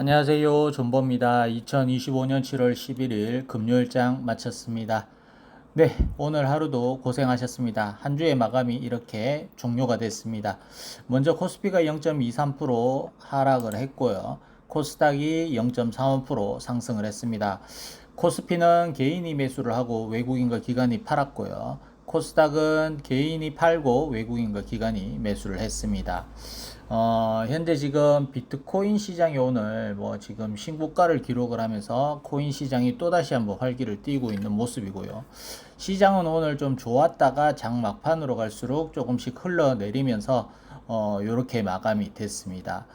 안녕하세요. 존버입니다. 2025년 7월 11일 금요일장 마쳤습니다. 네, 오늘 하루도 고생하셨습니다. 한 주의 마감이 이렇게 종료가 됐습니다. 먼저 코스피가 0.23% 하락을 했고요. 코스닥이 0.35% 상승을 했습니다. 코스피는 개인이 매수를 하고 외국인과 기관이 팔았고요. 코스닥은 개인이 팔고 외국인과 기관이 매수를 했습니다. 어, 현재 지금 비트코인 시장이 오늘 뭐 지금 신고가를 기록을 하면서 코인 시장이 또다시 한번 활기를 띠고 있는 모습이고요. 시장은 오늘 좀 좋았다가 장 막판으로 갈수록 조금씩 흘러내리면서 어, 요렇게 마감이 됐습니다.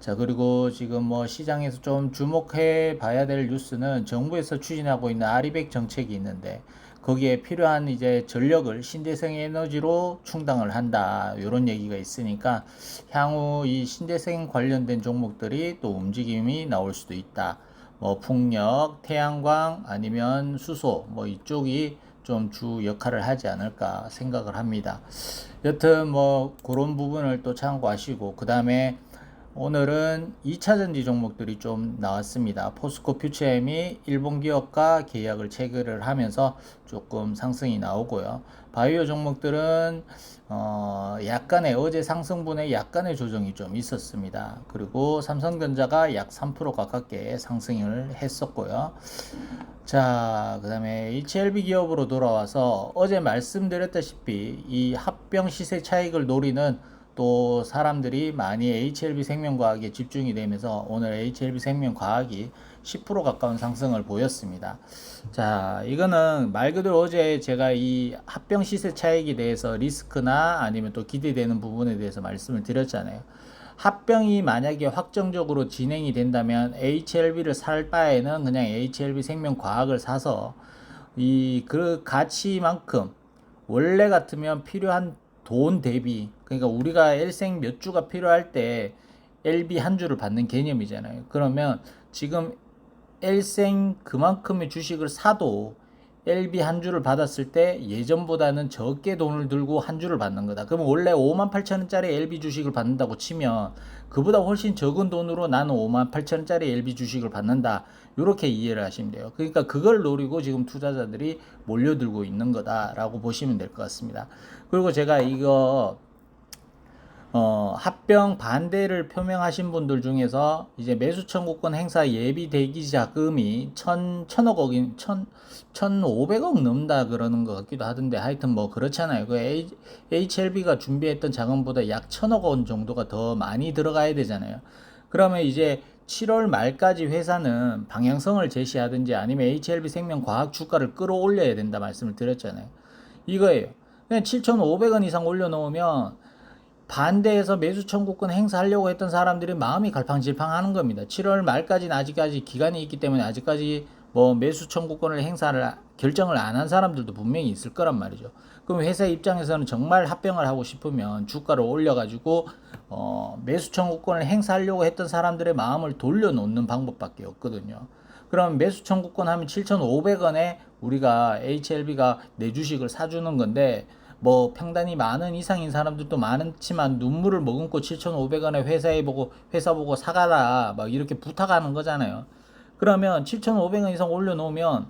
자, 그리고 지금 뭐 시장에서 좀 주목해 봐야 될 뉴스는 정부에서 추진하고 있는 아리백 정책이 있는데 거기에 필요한 이제 전력을 신재생 에너지로 충당을 한다. 이런 얘기가 있으니까 향후 이 신재생 관련된 종목들이 또 움직임이 나올 수도 있다. 뭐 풍력, 태양광 아니면 수소 뭐 이쪽이 좀 주 역할을 하지 않을까 생각을 합니다. 여튼 뭐 그런 부분을 또 참고하시고 그 다음에 오늘은 2차전지 종목들이 좀 나왔습니다. 포스코 퓨처엠이 일본 기업과 계약을 체결을 하면서 조금 상승이 나오고요. 바이오 종목들은 어 약간의 어제 상승분에 약간의 조정이 좀 있었습니다. 그리고 삼성전자가 약 3% 가깝게 상승을 했었고요. 자, 그 다음에 HLB 기업으로 돌아와서 어제 말씀드렸다시피 이 합병 시세 차익을 노리는 또 사람들이 많이 HLB 생명과학에 집중이 되면서 오늘 HLB 생명과학이 10% 가까운 상승을 보였습니다. 자, 이거는 말 그대로 어제 제가 이 합병 시세 차익에 대해서 리스크나 아니면 또 기대되는 부분에 대해서 말씀을 드렸잖아요. 합병이 만약에 확정적으로 진행이 된다면 HLB를 살 바에는 그냥 HLB 생명과학을 사서 이 그 가치만큼 원래 같으면 필요한 돈 대비 그러니까 우리가 일생 몇 주가 필요할 때 LB 한 주를 받는 개념이잖아요. 그러면 지금 일생 그만큼의 주식을 사도 LB 한 주를 받았을 때 예전보다는 적게 돈을 들고 한 주를 받는 거다. 그러면 원래 5만 8천 원짜리 LB 주식을 받는다고 치면 그보다 훨씬 적은 돈으로 나는 5만 8천 원짜리 LB 주식을 받는다. 이렇게 이해를 하시면 돼요. 그러니까 그걸 노리고 지금 투자자들이 몰려들고 있는 거다라고 보시면 될 것 같습니다. 그리고 제가 이거 어, 합병 반대를 표명하신 분들 중에서 이제 매수 청구권 행사 예비 대기 자금이 천, 천억 억인, 천, 천오백억 넘다 그러는 것 같기도 하던데 하여튼 뭐 그렇잖아요. 그 HLB가 준비했던 자금보다 약 천억 원 정도가 더 많이 들어가야 되잖아요. 그러면 이제 7월 말까지 회사는 방향성을 제시하든지 아니면 HLB 생명 과학 주가를 끌어올려야 된다 말씀을 드렸잖아요. 이거예요. 그냥 7,500원 이상 올려놓으면 반대해서 매수 청구권 행사하려고 했던 사람들이 마음이 갈팡질팡하는 겁니다. 7월 말까지는 아직까지 기간이 있기 때문에 아직까지 뭐 매수 청구권을 행사를 결정을 안 한 사람들도 분명히 있을 거란 말이죠. 그럼 회사 입장에서는 정말 합병을 하고 싶으면 주가를 올려가지고 어 매수 청구권을 행사하려고 했던 사람들의 마음을 돌려놓는 방법밖에 없거든요. 그럼 매수 청구권 하면 7,500원에 우리가 HLB가 내 주식을 사주는 건데 뭐 평단이 많은 이상인 사람들도 많지만 눈물을 머금고 7,500원에 회사에 보고 회사 보고 사가라 막 이렇게 부탁하는 거잖아요. 그러면 7,500원 이상 올려놓으면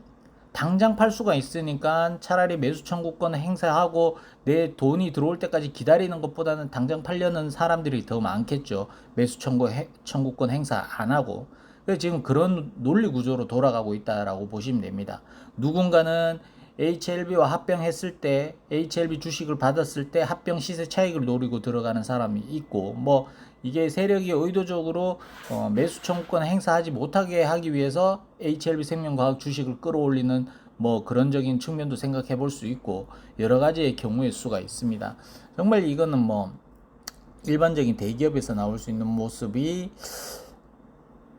당장 팔 수가 있으니까 차라리 매수 청구권 행사하고 내 돈이 들어올 때까지 기다리는 것보다는 당장 팔려는 사람들이 더 많겠죠. 매수 청구 청구권 행사 안 하고. 그래서 지금 그런 논리 구조로 돌아가고 있다라고 보시면 됩니다. 누군가는 HLB와 합병했을 때 HLB 주식을 받았을 때 합병 시세 차익을 노리고 들어가는 사람이 있고 뭐 이게 세력이 의도적으로 어 매수 청구권 행사하지 못하게 하기 위해서 HLB 생명과학 주식을 끌어올리는 뭐 그런적인 측면도 생각해 볼 수 있고 여러 가지의 경우의 수가 있습니다. 정말 이거는 뭐 일반적인 대기업에서 나올 수 있는 모습이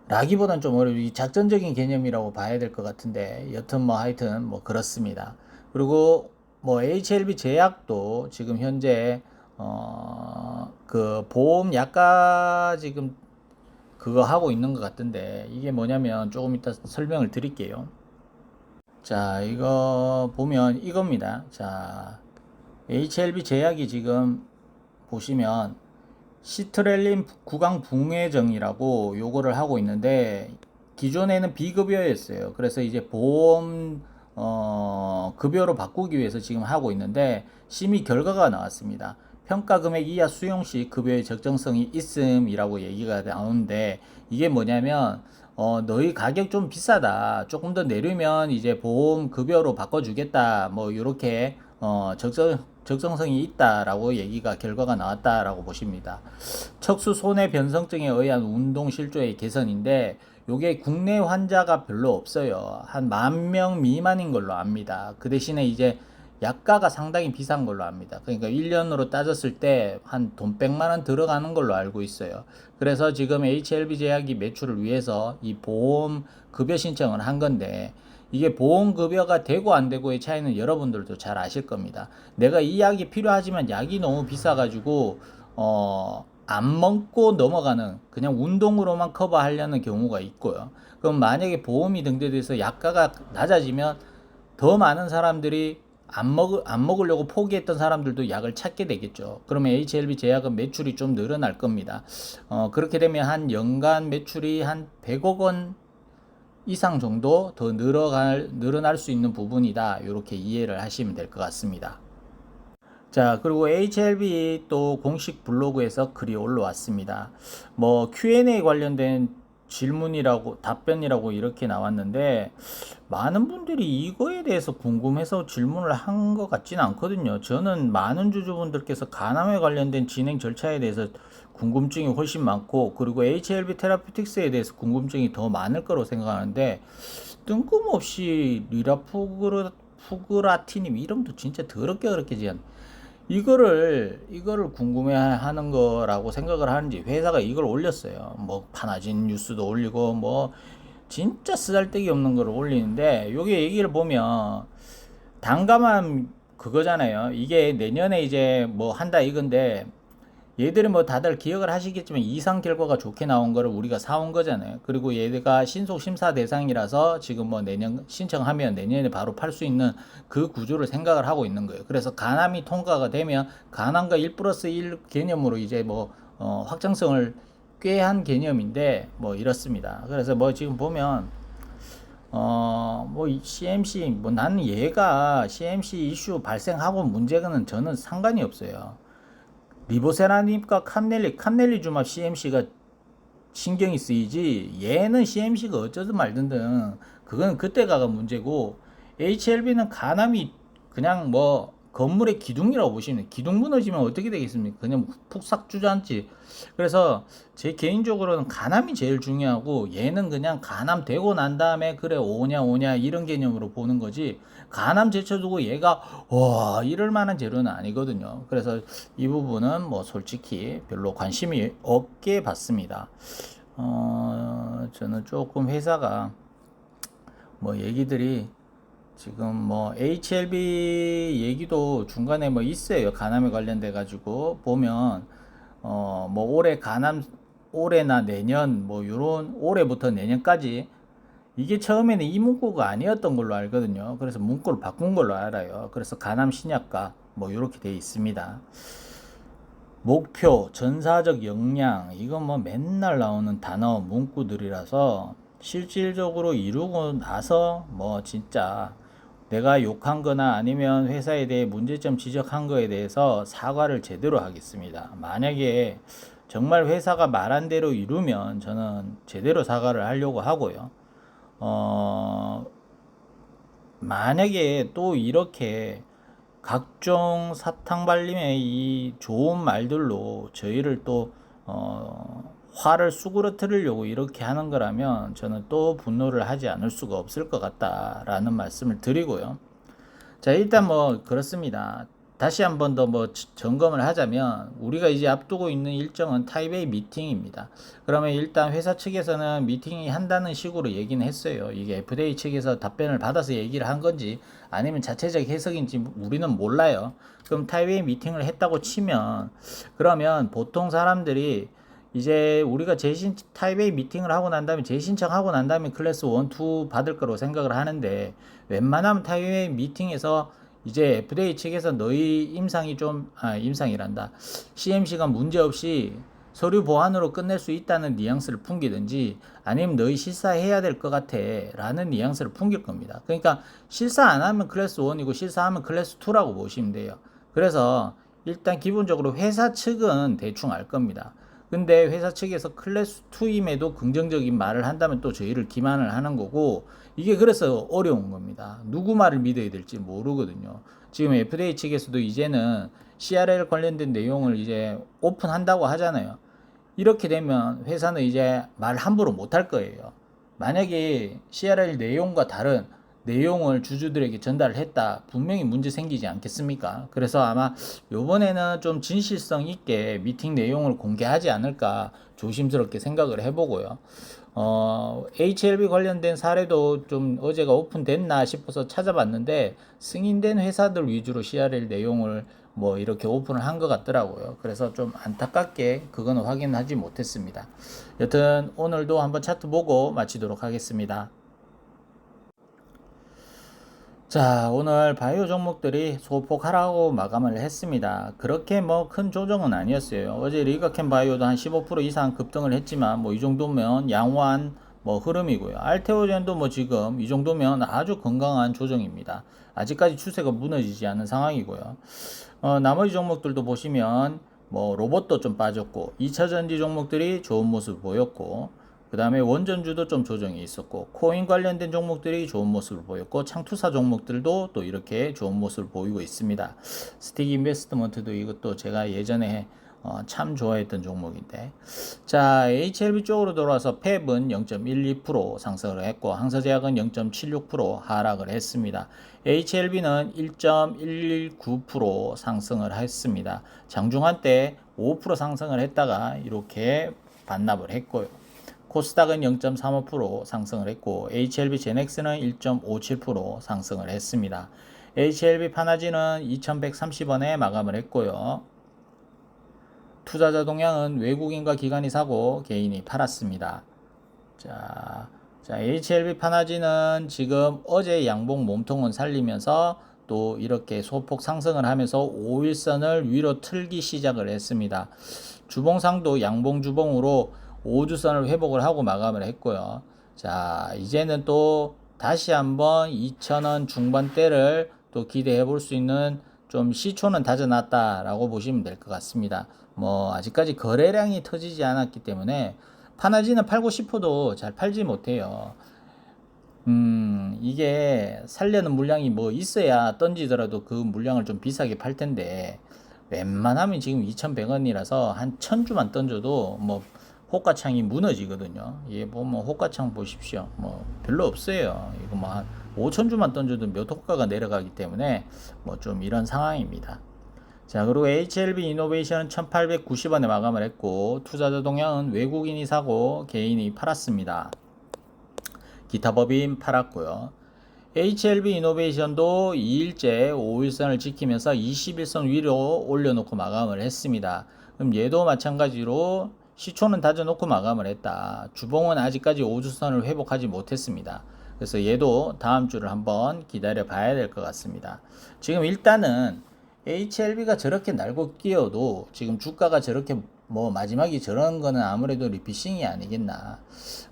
라기보단 좀 어려워. 이 작전적인 개념이라고 봐야 될 것 같은데, 여튼 뭐 하여튼 뭐 그렇습니다. 그리고 뭐 HLB 제약도 지금 현재, 어, 그 보험 약가 지금 그거 하고 있는 것 같은데, 이게 뭐냐면 조금 이따 설명을 드릴게요. 자, 이거 보면 이겁니다. 자, HLB 제약이 지금 보시면 시트렐린 구강 붕괴정이라고 요거를 하고 있는데 기존에는 비급여였어요. 그래서 이제 보험 어, 급여로 바꾸기 위해서 지금 하고 있는데 심의 결과가 나왔습니다. 평가 금액 이하 수용 시 급여의 적정성이 있음이라고 얘기가 나오는데 이게 뭐냐면 어, 너희 가격 좀 비싸다. 조금 더 내리면 이제 보험 급여로 바꿔주겠다. 뭐, 요렇게, 어, 적정, 적정성이 있다라고 얘기가, 결과가 나왔다라고 보십니다. 척수 손해 변성증에 의한 운동 실조의 개선인데, 요게 국내 환자가 별로 없어요. 한 만 명 미만인 걸로 압니다. 그 대신에 이제 약가가 상당히 비싼 걸로 압니다. 그러니까 1년으로 따졌을 때 한 돈 100만 원 들어가는 걸로 알고 있어요. 그래서 지금 HLB 제약이 매출을 위해서 이 보험 급여 신청을 한 건데 이게 보험 급여가 되고 안 되고의 차이는 여러분들도 잘 아실 겁니다. 내가 이 약이 필요하지만 약이 너무 비싸가지고 어, 안 먹고 넘어가는 그냥 운동으로만 커버하려는 경우가 있고요. 그럼 만약에 보험이 등재돼서 약가가 낮아지면 더 많은 사람들이 안 먹, 안 먹으려고 포기했던 사람들도 약을 찾게 되겠죠. 그러면 HLB 제약은 매출이 좀 늘어날 겁니다. 어, 그렇게 되면 한 연간 매출이 한 100억 원 이상 정도 더 늘어갈, 늘어날 수 있는 부분이다. 이렇게 이해를 하시면 될 것 같습니다. 자, 그리고 HLB 또 공식 블로그에서 글이 올라왔습니다. 뭐 Q&A 관련된 질문이라고 답변이라고 이렇게 나왔는데 많은 분들이 이거에 대해서 궁금해서 질문을 한 것 같지는 않거든요. 저는 많은 주주분들께서 간암에 관련된 진행 절차에 대해서 궁금증이 훨씬 많고 그리고 HLB 테라피틱스에 대해서 궁금증이 더 많을 거로 생각하는데 뜬금없이 리라푸그라티님 이름도 진짜 더럽게 어렵게 지은 이거를 이거를 궁금해하는 거라고 생각을 하는지 회사가 이걸 올렸어요. 뭐 파나진 뉴스도 올리고 뭐 진짜 쓰잘데기 없는 걸 올리는데 요게 얘기를 보면 단감한 그거잖아요. 이게 내년에 이제 뭐 한다 이건데 얘들이 뭐 다들 기억을 하시겠지만 이상 결과가 좋게 나온 거를 우리가 사온 거잖아요. 그리고 얘가 신속 심사 대상이라서 지금 뭐 내년 신청하면 내년에 바로 팔 수 있는 그 구조를 생각을 하고 있는 거예요. 그래서 간암이 통과가 되면 간암과 1 플러스 1 개념으로 이제 뭐 어, 확장성을 꾀한 개념인데 뭐 이렇습니다. 그래서 뭐 지금 보면 어뭐 CMC 뭐 나는 얘가 CMC 이슈 발생하고 문제는 저는 상관이 없어요. 리보세라님과 칸넬리, 칸넬리 주합 CMC가 신경이 쓰이지 얘는 CMC가 어쩌든 말든 그건 그때가가 문제고 HLB는 간암이 그냥 뭐 건물의 기둥이라고 보시면. 기둥 무너지면 어떻게 되겠습니까? 그냥 푹삭 주저앉지. 그래서 제 개인적으로는 간암이 제일 중요하고 얘는 그냥 간암 되고 난 다음에 그래 오냐 오냐 이런 개념으로 보는 거지 간암 제쳐두고 얘가 와 이럴 만한 재료는 아니거든요. 그래서 이 부분은 뭐 솔직히 별로 관심이 없게 봤습니다. 어, 저는 조금 회사가 뭐 얘기들이 지금 뭐 HLB 얘기도 중간에 뭐 있어요. 간암에 관련돼 가지고 보면 어 뭐 올해 간암 올해나 내년 뭐 요런 올해부터 내년까지 이게 처음에는 이 문구가 아니었던 걸로 알거든요. 그래서 문구를 바꾼 걸로 알아요. 그래서 간암 신약과 뭐 이렇게 돼 있습니다. 목표, 전사적 역량, 이건 뭐 맨날 나오는 단어, 문구들이라서 실질적으로 이루고 나서 뭐 진짜 내가 욕한 거나 아니면 회사에 대해 문제점 지적한 거에 대해서 사과를 제대로 하겠습니다. 만약에 정말 회사가 말한 대로 이루면 저는 제대로 사과를 하려고 하고요. 어, 만약에 또 이렇게 각종 사탕 발림의 이 좋은 말들로 저희를 또, 어, 화를 수그러뜨리려고 이렇게 하는 거라면 저는 또 분노를 하지 않을 수가 없을 것 같다라는 말씀을 드리고요. 자, 일단 뭐 그렇습니다. 다시 한 번 더 뭐 점검을 하자면 우리가 이제 앞두고 있는 일정은 타이베이 미팅입니다. 그러면 일단 회사 측에서는 미팅이 한다는 식으로 얘기는 했어요. 이게 FDA 측에서 답변을 받아서 얘기를 한 건지 아니면 자체적 해석인지 우리는 몰라요. 그럼 타이베이 미팅을 했다고 치면 그러면 보통 사람들이 이제 우리가 재신 타이베이 미팅을 하고 난 다음에 재신청하고 난 다음에 클래스 1, 2 받을 거로 생각을 하는데 웬만하면 타이베이 미팅에서 이제 FDA 측에서 너희 임상이 좀, 아, 임상이란다. CMC가 문제없이 서류 보완으로 끝낼 수 있다는 뉘앙스를 풍기든지 아니면 너희 실사해야 될 것 같아 라는 뉘앙스를 풍길 겁니다. 그러니까 실사 안 하면 클래스 1이고 실사하면 클래스 2라고 보시면 돼요. 그래서 일단 기본적으로 회사 측은 대충 알 겁니다. 근데 회사 측에서 클래스 2임에도 긍정적인 말을 한다면 또 저희를 기만을 하는 거고 이게 그래서 어려운 겁니다. 누구 말을 믿어야 될지 모르거든요. 지금 FDA 측에서도 이제는 CRL 관련된 내용을 이제 오픈한다고 하잖아요. 이렇게 되면 회사는 이제 말 함부로 못 할 거예요. 만약에 CRL 내용과 다른 내용을 주주들에게 전달을 했다. 분명히 문제 생기지 않겠습니까? 그래서 아마 요번에는 좀 진실성 있게 미팅 내용을 공개하지 않을까 조심스럽게 생각을 해보고요. 어, HLB 관련된 사례도 좀 어제가 오픈됐나 싶어서 찾아봤는데 승인된 회사들 위주로 CRL 내용을 뭐 이렇게 오픈을 한 것 같더라고요. 그래서 좀 안타깝게 그거는 확인하지 못했습니다. 여튼 오늘도 한번 차트 보고 마치도록 하겠습니다. 자, 오늘 바이오 종목들이 소폭 하락하고 마감을 했습니다. 그렇게 뭐 큰 조정은 아니었어요. 어제 리가캔 바이오도 한 15% 이상 급등을 했지만 뭐 이 정도면 양호한 뭐 흐름이고요. 알테오젠도 뭐 지금 이 정도면 아주 건강한 조정입니다. 아직까지 추세가 무너지지 않은 상황이고요. 어, 나머지 종목들도 보시면 뭐 로봇도 좀 빠졌고 2차 전지 종목들이 좋은 모습 보였고 그 다음에 원전주도 좀 조정이 있었고 코인 관련된 종목들이 좋은 모습을 보였고 창투사 종목들도 또 이렇게 좋은 모습을 보이고 있습니다. 스틱 인베스트먼트도 이것도 제가 예전에 어, 참 좋아했던 종목인데 자 HLB 쪽으로 돌아와서 펩은 0.12% 상승을 했고 항서제약은 0.76% 하락을 했습니다. HLB는 1.119% 상승을 했습니다. 장중한 때 5% 상승을 했다가 이렇게 반납을 했고요. 코스닥은 0.35% 상승을 했고 HLB 제넥스는 1.57% 상승을 했습니다. HLB 파나지는 2130원에 마감을 했고요. 투자자 동향은 외국인과 기관이 사고 개인이 팔았습니다. 자, 자 HLB 파나지는 지금 어제 양봉 몸통은 살리면서 또 이렇게 소폭 상승을 하면서 5일선을 위로 틀기 시작을 했습니다. 주봉상도 양봉 주봉으로 5주선을 회복을 하고 마감을 했고요. 자, 이제는 또 다시 한번 2,000원 중반대를 또 기대해 볼 수 있는 좀 시초는 다져놨다라고 보시면 될 것 같습니다. 뭐 아직까지 거래량이 터지지 않았기 때문에 파나지는 팔고 싶어도 잘 팔지 못해요. 음, 이게 살려는 물량이 뭐 있어야 던지더라도 그 물량을 좀 비싸게 팔 텐데 웬만하면 지금 2,100원이라서 한 1000주만 던져도 뭐 호가창이 무너지거든요. 예, 보면 호가창 보십시오. 뭐 별로 없어요. 이거 뭐한 5천 주만 던져도 몇 호가가 내려가기 때문에 뭐 좀 이런 상황입니다. 자, 그리고 HLB 이노베이션은 1890원에 마감을 했고 투자자 동향은 외국인이 사고 개인이 팔았습니다. 기타 법인 팔았고요. HLB 이노베이션도 2일째 5일선을 지키면서 21선 위로 올려놓고 마감을 했습니다. 그럼 얘도 마찬가지로 시초는 다져놓고 마감을 했다. 주봉은 아직까지 5주선을 회복하지 못했습니다. 그래서 얘도 다음 주를 한번 기다려 봐야 될 것 같습니다. 지금 일단은 HLB가 저렇게 날고 끼어도 지금 주가가 저렇게 뭐 마지막이 저런 거는 아무래도 리피싱이 아니겠나.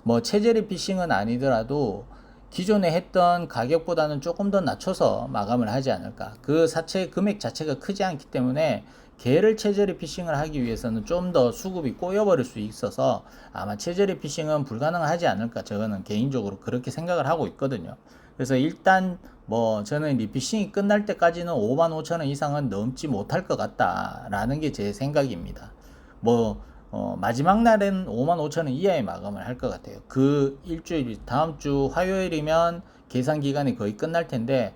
뭐 체제 리피싱은 아니더라도 기존에 했던 가격보다는 조금 더 낮춰서 마감을 하지 않을까. 그 사채 금액 자체가 크지 않기 때문에 개를 체제리 피싱을 하기 위해서는 좀 더 수급이 꼬여버릴 수 있어서 아마 체제리 피싱은 불가능하지 않을까 저는 개인적으로 그렇게 생각을 하고 있거든요. 그래서 일단 뭐 저는 리피싱이 끝날 때까지는 5만 5천 원 이상은 넘지 못할 것 같다라는 게 제 생각입니다. 뭐 어, 마지막 날엔 5만 5천 원 이하의 마감을 할 것 같아요. 그 일주일 다음 주 화요일이면 계산 기간이 거의 끝날 텐데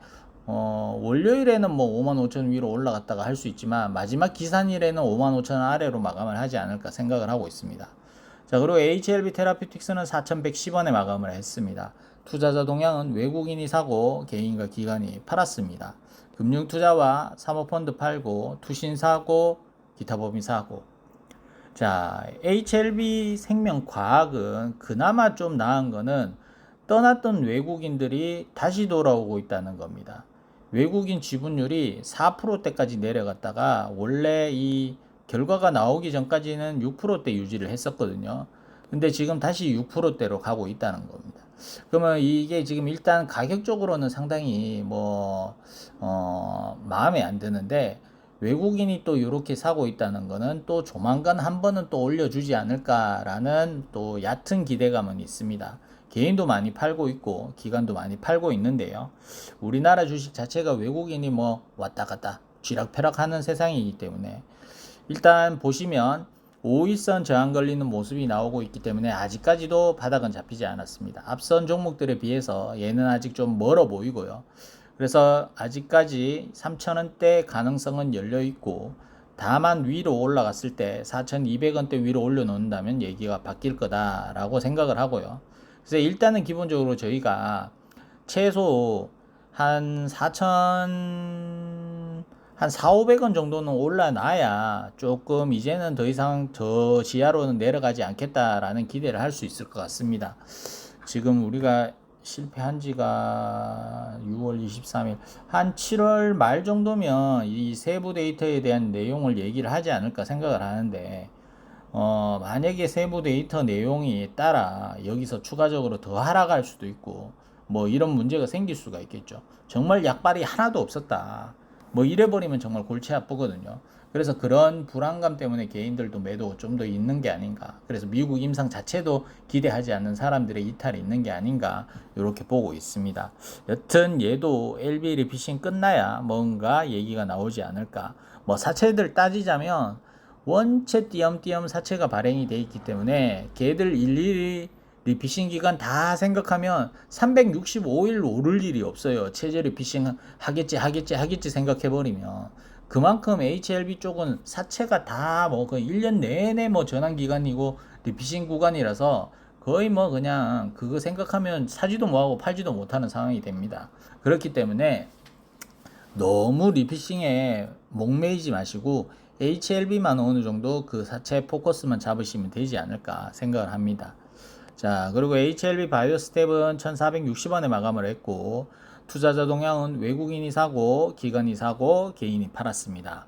어, 월요일에는 뭐 5만 5천 원 위로 올라갔다가 할 수 있지만 마지막 기산일에는 5만 5천 원 아래로 마감을 하지 않을까 생각을 하고 있습니다. 자, 그리고 HLB 테라피틱스는 4,110원에 마감을 했습니다. 투자자 동향은 외국인이 사고 개인과 기관이 팔았습니다. 금융투자와 사모펀드 팔고 투신 사고 기타 법인 사고 자, HLB 생명과학은 그나마 좀 나은 거는 떠났던 외국인들이 다시 돌아오고 있다는 겁니다. 외국인 지분율이 4%대까지 내려갔다가 원래 이 결과가 나오기 전까지는 6%대 유지를 했었거든요. 근데 지금 다시 6%대로 가고 있다는 겁니다. 그러면 이게 지금 일단 가격적으로는 상당히 뭐, 어, 마음에 안 드는데 외국인이 또 이렇게 사고 있다는 거는 또 조만간 한 번은 또 올려주지 않을까라는 또 얕은 기대감은 있습니다. 개인도 많이 팔고 있고 기관도 많이 팔고 있는데요. 우리나라 주식 자체가 외국인이 뭐 왔다 갔다 쥐락펴락 하는 세상이기 때문에 일단 보시면 5일선 저항 걸리는 모습이 나오고 있기 때문에 아직까지도 바닥은 잡히지 않았습니다. 앞선 종목들에 비해서 얘는 아직 좀 멀어 보이고요. 그래서 아직까지 3,000원대 가능성은 열려 있고 다만 위로 올라갔을 때 4,200원대 위로 올려놓는다면 얘기가 바뀔 거다라고 생각을 하고요. 그래서 일단은 기본적으로 저희가 최소 한 4,000, 한 4, 500원 정도는 올라놔야 조금 이제는 더 이상 저 지하로는 내려가지 않겠다라는 기대를 할 수 있을 것 같습니다. 지금 우리가 실패한 지가 6월 23일 한 7월 말 정도면 이 세부 데이터에 대한 내용을 얘기를 하지 않을까 생각을 하는데 어 만약에 세부 데이터 내용이 따라 여기서 추가적으로 더 하락할 수도 있고 뭐 이런 문제가 생길 수가 있겠죠. 정말 약발이 하나도 없었다. 뭐 이래버리면 정말 골치 아프거든요. 그래서 그런 불안감 때문에 개인들도 매도 좀 더 있는 게 아닌가. 그래서 미국 임상 자체도 기대하지 않는 사람들의 이탈이 있는 게 아닌가. 이렇게 보고 있습니다. 여튼 얘도 LB 리피싱 끝나야 뭔가 얘기가 나오지 않을까. 뭐 사채들 따지자면 원체 띄엄띄엄 사채가 발행이 돼 있기 때문에 걔들 일일이 리피싱 기간 다 생각하면 365일 오를 일이 없어요. 체제 리피싱 하겠지 하겠지 하겠지 생각해 버리면 그만큼 HLB 쪽은 사채가 다 뭐 그 1년 내내 뭐 전환 기간이고 리피싱 구간이라서 거의 뭐 그냥 그거 생각하면 사지도 뭐하고 팔지도 못하는 상황이 됩니다. 그렇기 때문에 너무 리피싱에 목매이지 마시고 HLB만 어느 정도 그 사채 포커스만 잡으시면 되지 않을까 생각을 합니다. 자, 그리고 HLB 바이오 스텝은 1460원에 마감을 했고, 투자자 동향은 외국인이 사고, 기관이 사고, 개인이 팔았습니다.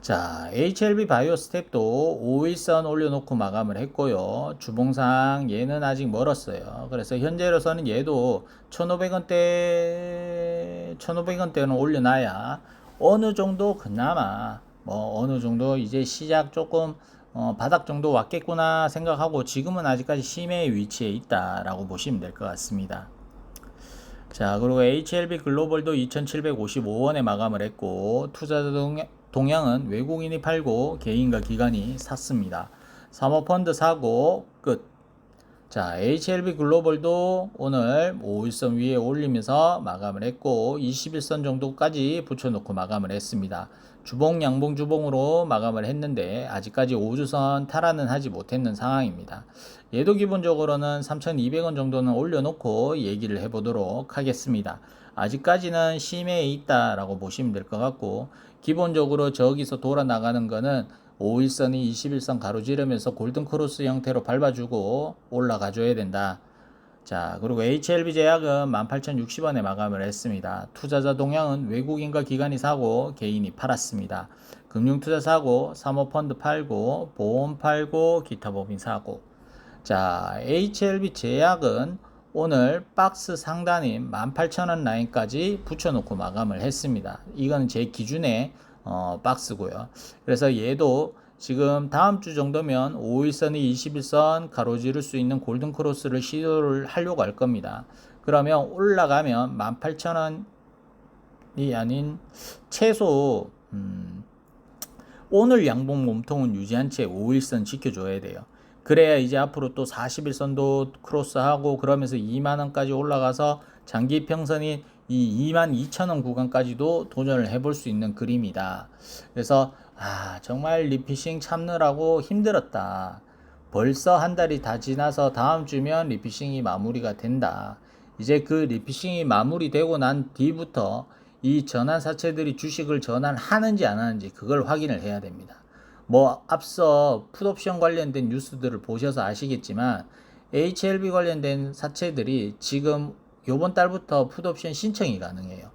자, HLB 바이오 스텝도 5일선 올려놓고 마감을 했고요. 주봉상 얘는 아직 멀었어요. 그래서 현재로서는 얘도 1,500원대, 1,500원대는 올려놔야 어느 정도 그나마 뭐 어느 정도 이제 시작 조금 어, 바닥 정도 왔겠구나 생각하고 지금은 아직까지 심해 위치에 있다라고 보시면 될 것 같습니다. 자, 그리고 HLB 글로벌도 2,755원에 마감을 했고 투자자 동향은 외국인이 팔고 개인과 기관이 샀습니다. 사모펀드 사고 끝. 자, HLB 글로벌도 오늘 5일선 위에 올리면서 마감을 했고 21선 정도까지 붙여놓고 마감을 했습니다. 주봉 양봉 주봉으로 마감을 했는데 아직까지 5주선 탈환은 하지 못했는 상황입니다. 얘도 기본적으로는 3,200원 정도는 올려놓고 얘기를 해보도록 하겠습니다. 아직까지는 심해에 있다라고 보시면 될 것 같고 기본적으로 저기서 돌아 나가는 거는 5일선이 21선 가로지르면서 골든 크로스 형태로 밟아주고 올라가 줘야 된다. 자, 그리고 HLB 제약은 18,060원에 마감을 했습니다. 투자자 동향은 외국인과 기관이 사고 개인이 팔았습니다. 금융투자 사고, 사모펀드 팔고, 보험 팔고, 기타 법인 사고. 자, HLB 제약은 오늘 박스 상단인 18,000원 라인까지 붙여놓고 마감을 했습니다. 이건 제 기준의 어, 박스고요. 그래서 얘도 지금 다음 주 정도면 5일선이 21선 가로지를 수 있는 골든 크로스를 시도를 하려고 할 겁니다. 그러면 올라가면 18,000원이 아닌 최소 음, 오늘 양봉 몸통은 유지한 채 5일선 지켜줘야 돼요. 그래야 이제 앞으로 또 40일선도 크로스하고 그러면서 2만원까지 올라가서 장기 평선이 이 22,000원 구간까지도 도전을 해볼 수 있는 그림이다. 그래서 아 정말 리피싱 참느라고 힘들었다. 벌써 한 달이 다 지나서 다음 주면 리피싱이 마무리가 된다. 이제 그 리피싱이 마무리되고 난 뒤부터 이 전환 사채들이 주식을 전환하는지 안 하는지 그걸 확인을 해야 됩니다. 뭐 앞서 풋옵션 관련된 뉴스들을 보셔서 아시겠지만 HLB 관련된 사채들이 지금 요번 달부터 풋옵션 신청이 가능해요.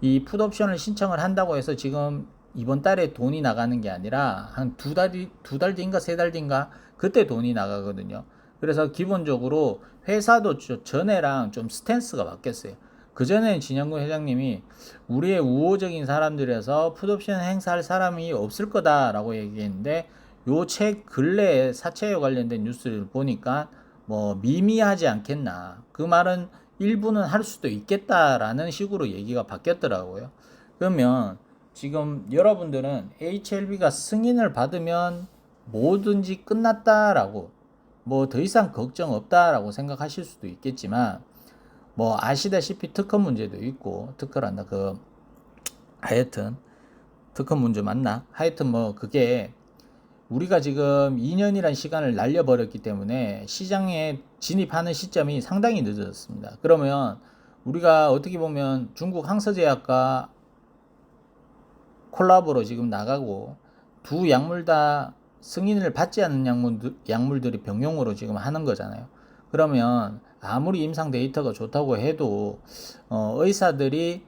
이 풋옵션을 신청을 한다고 해서 지금 이번 달에 돈이 나가는 게 아니라 한 두 달이 두 달 뒤인가 세 달 뒤인가 그때 돈이 나가거든요. 그래서 기본적으로 회사도 저- 전에랑 좀 스탠스가 바뀌었어요. 그 전에는 진영구 회장님이 우리의 우호적인 사람들에서 풋옵션 행사할 사람이 없을 거다라고 얘기했는데 요 책 근래에 사채와 관련된 뉴스를 보니까 뭐 미미하지 않겠나. 그 말은 일부는 할 수도 있겠다라는 식으로 얘기가 바뀌었더라고요. 그러면 지금 여러분들은 HLB가 승인을 받으면 뭐든지 끝났다라고 뭐 더 이상 걱정 없다라고 생각하실 수도 있겠지만 뭐 아시다시피 특허 문제도 있고 특허란다 그 하여튼 특허 문제 맞나? 하여튼 뭐 그게 우리가 지금 2년이란 시간을 날려버렸기 때문에 시장에 진입하는 시점이 상당히 늦어졌습니다. 그러면 우리가 어떻게 보면 중국 항서제약과 콜라보로 지금 나가고 두 약물 다 승인을 받지 않는 약물들, 약물들이 병용으로 지금 하는 거잖아요. 그러면 아무리 임상 데이터가 좋다고 해도 어, 의사들이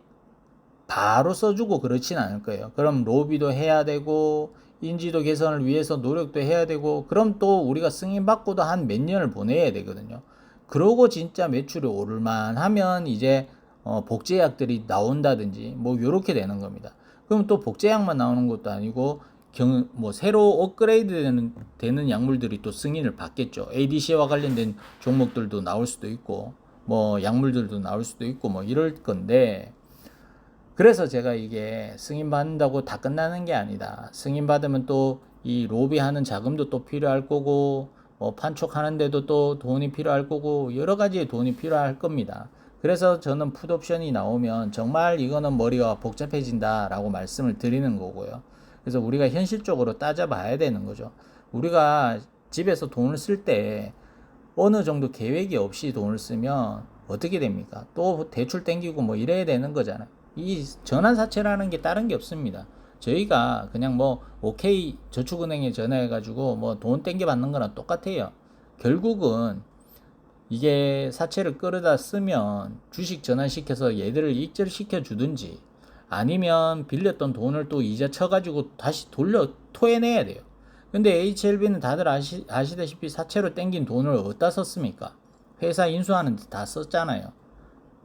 바로 써주고 그렇진 않을 거예요. 그럼 로비도 해야 되고 인지도 개선을 위해서 노력도 해야 되고 그럼 또 우리가 승인 받고도 한 몇 년을 보내야 되거든요. 그러고 진짜 매출이 오를만 하면 이제 어, 복제약들이 나온다든지 뭐 요렇게 되는 겁니다. 그럼 또 복제약만 나오는 것도 아니고 경, 뭐 새로 업그레이드 되는, 되는 약물들이 또 승인을 받겠죠. ADC와 관련된 종목들도 나올 수도 있고 뭐 약물들도 나올 수도 있고 뭐 이럴 건데 그래서 제가 이게 승인 받는다고 다 끝나는 게 아니다. 승인 받으면 또 이 로비하는 자금도 또 필요할 거고 뭐 판촉하는데도 또 돈이 필요할 거고 여러 가지의 돈이 필요할 겁니다. 그래서 저는 풋옵션이 나오면 정말 이거는 머리가 복잡해진다라고 말씀을 드리는 거고요. 그래서 우리가 현실적으로 따져봐야 되는 거죠. 우리가 집에서 돈을 쓸 때 어느 정도 계획이 없이 돈을 쓰면 어떻게 됩니까? 또 대출 땡기고 뭐 이래야 되는 거잖아요. 이 전환사채라는 게 다른 게 없습니다. 저희가 그냥 뭐 오케이 저축은행에 전화해 가지고 뭐 돈 땡겨 받는 거랑 똑같아요. 결국은 이게 사채를 끌어다 쓰면 주식 전환시켜서 얘들을 익절시켜 주든지 아니면 빌렸던 돈을 또 이자 쳐가지고 다시 돌려 토해내야 돼요. 근데 HLB는 다들 아시, 아시다시피 사채로 땡긴 돈을 어디다 썼습니까? 회사 인수하는 데 다 썼잖아요.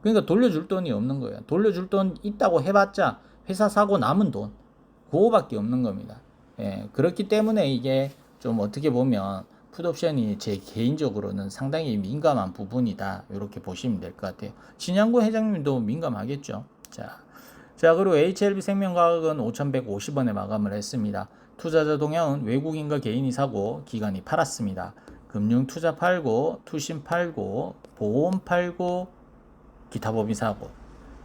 그러니까 돌려줄 돈이 없는 거예요. 돌려줄 돈 있다고 해봤자 회사 사고 남은 돈 그거밖에 없는 겁니다. 예, 그렇기 때문에 이게 좀 어떻게 보면 풋옵션이 제 개인적으로는 상당히 민감한 부분이다. 이렇게 보시면 될 것 같아요. 진양구 회장님도 민감하겠죠. 자, 자 그리고 HLB 생명과학은 5,150원에 마감을 했습니다. 투자자 동향은 외국인과 개인이 사고 기관이 팔았습니다. 금융 투자 팔고 투신 팔고 보험 팔고 기타 법인 사고.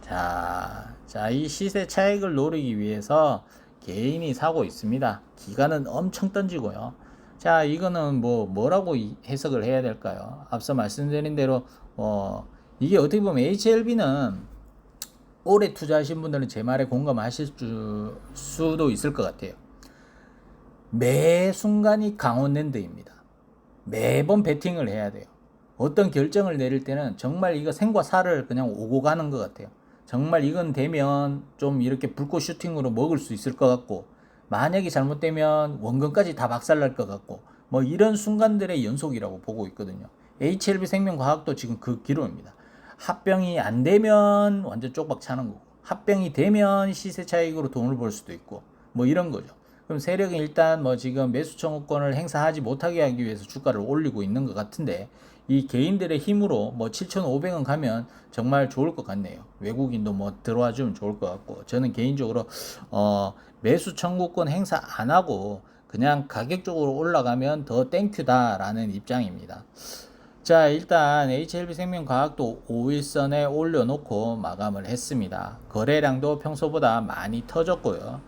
자, 자, 이 시세 차익을 노리기 위해서 개인이 사고 있습니다. 기간은 엄청 던지고요. 자, 이거는 뭐, 뭐라고 이- 해석을 해야 될까요? 앞서 말씀드린 대로, 어, 이게 어떻게 보면 HLB는 오래 투자하신 분들은 제 말에 공감하실 주, 수도 있을 것 같아요. 매 순간이 강원랜드입니다. 매번 베팅을 해야 돼요. 어떤 결정을 내릴 때는 정말 이거 생과 사를 그냥 오고 가는 것 같아요. 정말 이건 되면 좀 이렇게 불꽃 슈팅으로 먹을 수 있을 것 같고, 만약에 잘못되면 원금까지 다 박살날 것 같고, 뭐 이런 순간들의 연속이라고 보고 있거든요. HLB 생명과학도 지금 그 기로입니다. 합병이 안 되면 완전 쪽박 차는 거고, 합병이 되면 시세 차익으로 돈을 벌 수도 있고, 뭐 이런 거죠. 그럼 세력은 일단 뭐 지금 매수 청구권을 행사하지 못하게 하기 위해서 주가를 올리고 있는 것 같은데 이 개인들의 힘으로 뭐 7,500원 가면 정말 좋을 것 같네요. 외국인도 뭐 들어와 주면 좋을 것 같고 저는 개인적으로 어 매수 청구권 행사 안 하고 그냥 가격적으로 올라가면 더 땡큐다라는 입장입니다. 자, 일단 HLB 생명과학도 5일선에 올려놓고 마감을 했습니다. 거래량도 평소보다 많이 터졌고요.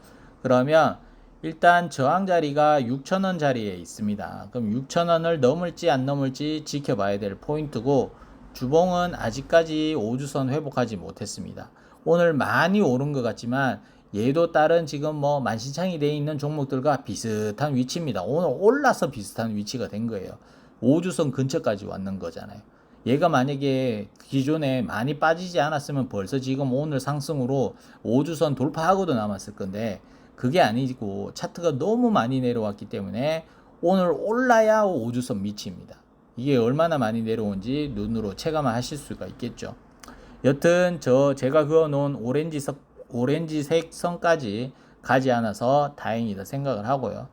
그러면 일단 저항 자리가 6,000원 자리에 있습니다. 그럼 6,000원을 넘을지 안 넘을지 지켜봐야 될 포인트고 주봉은 아직까지 5주선 회복하지 못했습니다. 오늘 많이 오른 것 같지만 얘도 다른 지금 뭐 만신창이 되어 있는 종목들과 비슷한 위치입니다. 오늘 올라서 비슷한 위치가 된 거예요. 5주선 근처까지 왔는 거잖아요. 얘가 만약에 기존에 많이 빠지지 않았으면 벌써 지금 오늘 상승으로 5주선 돌파하고도 남았을 건데 그게 아니고 차트가 너무 많이 내려왔기 때문에 오늘 올라야 5주선 미치입니다. 이게 얼마나 많이 내려온지 눈으로 체감을 하실 수가 있겠죠. 여튼 저 제가 그어놓은 오렌지색 오렌지색 선까지 가지 않아서 다행이다 생각을 하고요.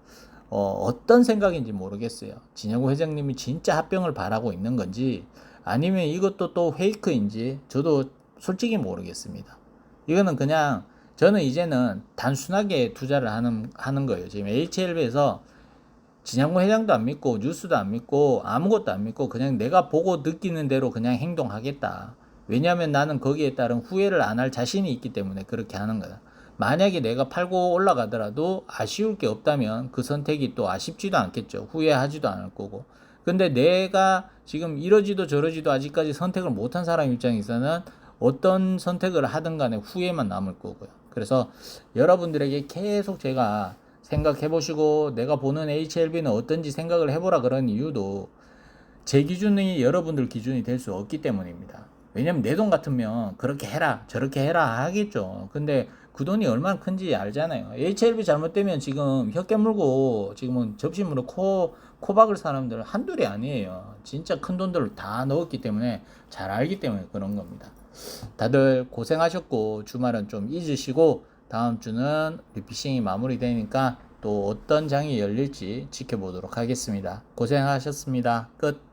어, 어떤 생각인지 모르겠어요. 진영구 회장님이 진짜 합병을 바라고 있는 건지 아니면 이것도 또 페이크인지 저도 솔직히 모르겠습니다. 이거는 그냥 저는 이제는 단순하게 투자를 하는 하는 거예요. 지금 HLB에서 진양구 회장도 안 믿고 뉴스도 안 믿고 아무것도 안 믿고 그냥 내가 보고 느끼는 대로 그냥 행동하겠다. 왜냐하면 나는 거기에 따른 후회를 안 할 자신이 있기 때문에 그렇게 하는 거다. 만약에 내가 팔고 올라가더라도 아쉬울 게 없다면 그 선택이 또 아쉽지도 않겠죠. 후회하지도 않을 거고. 근데 내가 지금 이러지도 저러지도 아직까지 선택을 못한 사람 입장에서는 어떤 선택을 하든 간에 후회만 남을 거고요. 그래서 여러분들에게 계속 제가 생각해 보시고 내가 보는 HLB는 어떤지 생각을 해보라 그런 이유도 제 기준이 여러분들 기준이 될 수 없기 때문입니다. 왜냐면 내 돈 같으면 그렇게 해라 저렇게 해라 하겠죠. 근데 그 돈이 얼마나 큰지 알잖아요. HLB 잘못되면 지금 혀 깨 물고 지금은 접시물로 코, 코 박을 사람들 한둘이 아니에요. 진짜 큰 돈들을 다 넣었기 때문에 잘 알기 때문에 그런 겁니다. 다들 고생하셨고 주말은 좀 잊으시고 다음 주는 리피싱이 마무리되니까 또 어떤 장이 열릴지 지켜보도록 하겠습니다. 고생하셨습니다. 끝.